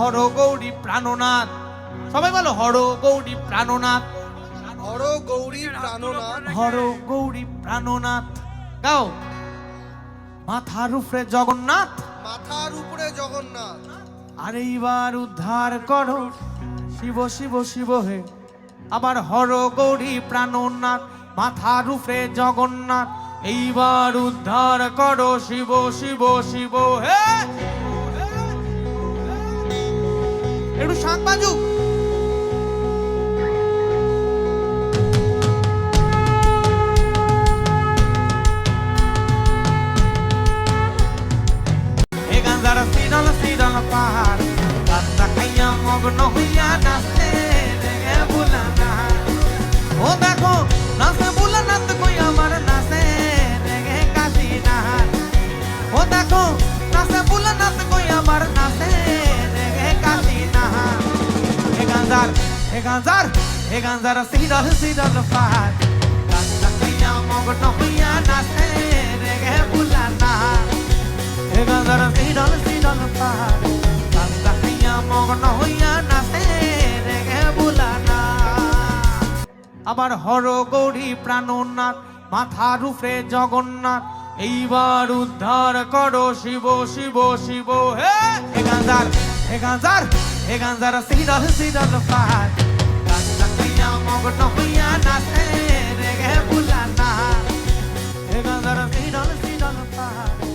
হর গৌরী প্রাণনাথ। সবাই বলো হর গৌরী প্রাণনাথ। হর গৌরী প্রাণনাথ। হর গৌরী প্রাণনাথ। গাও। মাথার উপরে জগন্নাথ। মাথার উপরে জগন্নাথ। আর এইবার উদ্ধার করো। শিব শিব শিব হে। আবার হর গৌরী প্রাণনাথ। মাথার উপরে জগন্নাথ। এইবার উদ্ধার করো শিব শিব শিব হে। একটু শাক বাজুক। এ গান্ধার সিডল সিডল পাহাড় গান্দা খাইয়া মগ্ন হইয়া নাচতে। রে এ গান্ধার এ গান্ধার সিডল সিডল পাহাড় গান্দা খাইয়া মগ্ন হইয়া নাচতে রে বুলানা এ গান্ধার সিডল সিডল পাহাড় গান্দা খাইয়া মগ্ন হইয়া নাচে রে বুলানা আবার হর গৌরী প্রাণনাথ মাথার উপরে জগন্নাথ। এইবার উদ্ধার করো শিব শিব শিব, হে! গান্ধার হে গান্ধার হে গান্ধার সিডল সিডল পাহাড় dollar, three dollar, five.